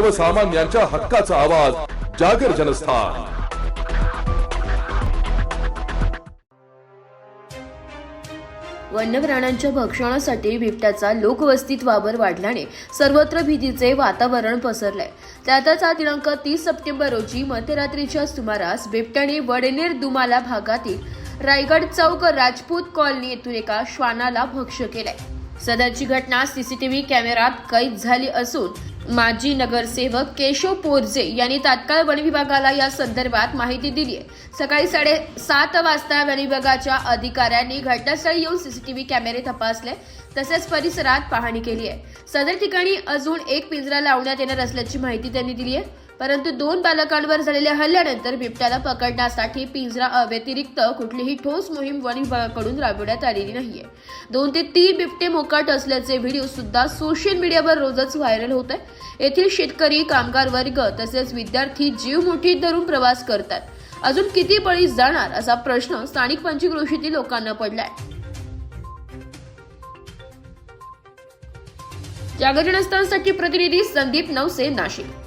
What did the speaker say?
सर्वसामान्यांच्या हक्काचा आवाज जागर जनस्थान. वन्य प्राण्यांच्या भक्षणासाठी बिबट्याचा लोकवस्तीत वावर वाढल्याने सर्वत्र भीतीचे वातावरण पसरलंय. त्यातच आज दिनांक तीस सप्टेंबर रोजी मध्यरात्रीच्या सुमारास बिबट्याने वडेनेर दुमाला भागातील रायगड चौक राजपूत कॉलनी येथून एका श्वानाला भक्ष केलाय. सदरची घटना सीसीटीव्ही कॅमेऱ्यात कैद झाली असून माजी नगरसेवक केशव पोरजे यांनी तात्काळ वन विभागाला या संदर्भात माहिती दिली आहे. सकाळी साडेसात वाजता वन विभागाच्या अधिकाऱ्यांनी घटनास्थळी येऊन सीसीटीव्ही कॅमेरे तपासले तसेच परिसरात पाहणी केली आहे. सदर ठिकाणी अजून एक पिंजरा लावण्यात येणार असल्याची माहिती त्यांनी दिली आहे. परंतु दोन बालकांवर झालेल्या हल्ल्यानंतर बिबट्याला पकडण्यासाठी पिंजरा व्यतिरिक्त कुठलीही ठोस मोहीम वन विभागाकडून राबवण्यात आलेली नाहीये. दोन ते तीन बिबटे मोकाट असल्याचे व्हिडिओ सुद्धा सोशल मीडियावर रोजच व्हायरल होत आहे येथील शेतकरी कामगार वर्ग तसेच विद्यार्थी जीव मुठीत धरून प्रवास करतात. अजून किती बळी जाणार असा प्रश्न स्थानिक पंचकृषीतील लोकांना पडलाय. या घटनास्थळासाठी प्रतिनिधी संदीप नवसे नाशिक.